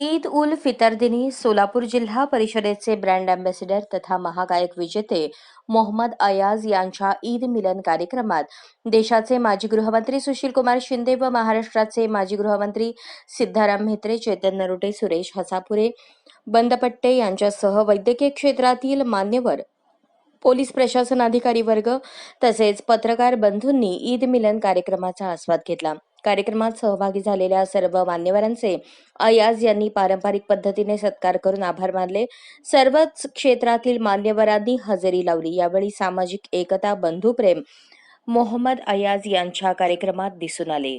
ईद उल फितर दिनी सोलापूर जिल्हा परिषदेचे ब्रँड अँबॅसिडर तथा महागायक विजेते मोहम्मद अयाज यांच्या ईद मिलन कार्यक्रमात देशाचे माजी गृहमंत्री सुशील कुमार शिंदे व महाराष्ट्राचे माजी गृहमंत्री सिद्धाराम म्हेत्रे चेतन नरोटे सुरेश हसापुरे बंदपट्टे यांच्यासह वैद्यकीय क्षेत्रातील मान्यवर पोलीस प्रशासन अधिकारी वर्ग तसेच पत्रकार बंधूंनी ईद मिलन कार्यक्रमाचा आस्वाद घेतला. कार्यक्रमात सहभागी झालेल्या सर्व मान्यवरांचे अयाज यांनी पारंपरिक पद्धतीने सत्कार करून आभार मानले. सर्वच क्षेत्रातील मान्यवरांनी हजेरी लावली. यावेळी सामाजिक एकता बंधुप्रेम मोहम्मद अयाज यांच्या कार्यक्रमात दिसून आले.